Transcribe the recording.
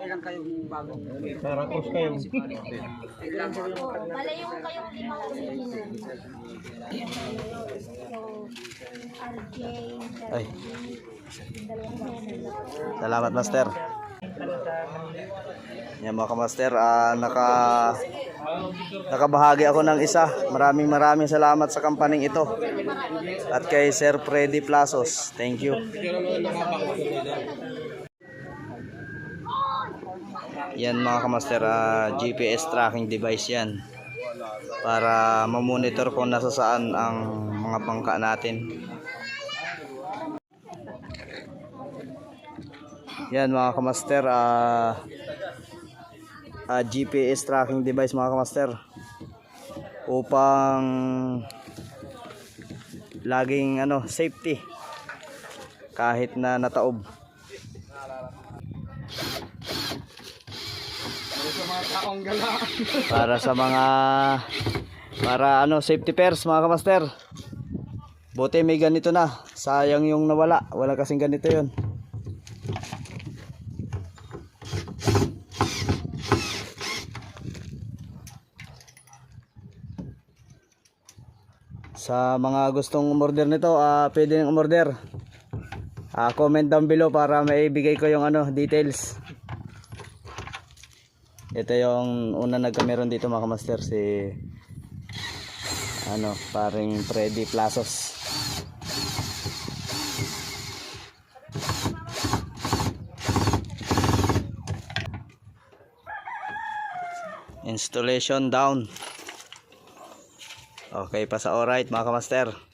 Kailan kayong bagong Tarakos kayo. Malayo kayong RJ, Ay. Salamat master. Yan mga kamaster, ah, naka nakabahagi ako ng isa. Maraming maraming salamat sa kampaning ito. At kay Sir Freddy Plazos. Thank you. Yan mga kamaster, ah, GPS tracking device yan. Para mamonitor kung nasa saan ang mga pangka natin. Yan mga kamaster, ah ah, GPS tracking device mga kamaster upang laging ano safety kahit na nataob. Para sa mga para ano safety pairs mga kamaster. Buti may ganito na. Sayang yung nawala. Wala kasing ganito 'yon. Sa mga gustong umorder nito, ah pwede nang umorder. Ah comment down below para maibigay ko yung ano, details. Ito yung una nagkameron dito mga kamaster si ano, paring Freddy Plazos. Installation down. Okay pa sa alright mga kamaster.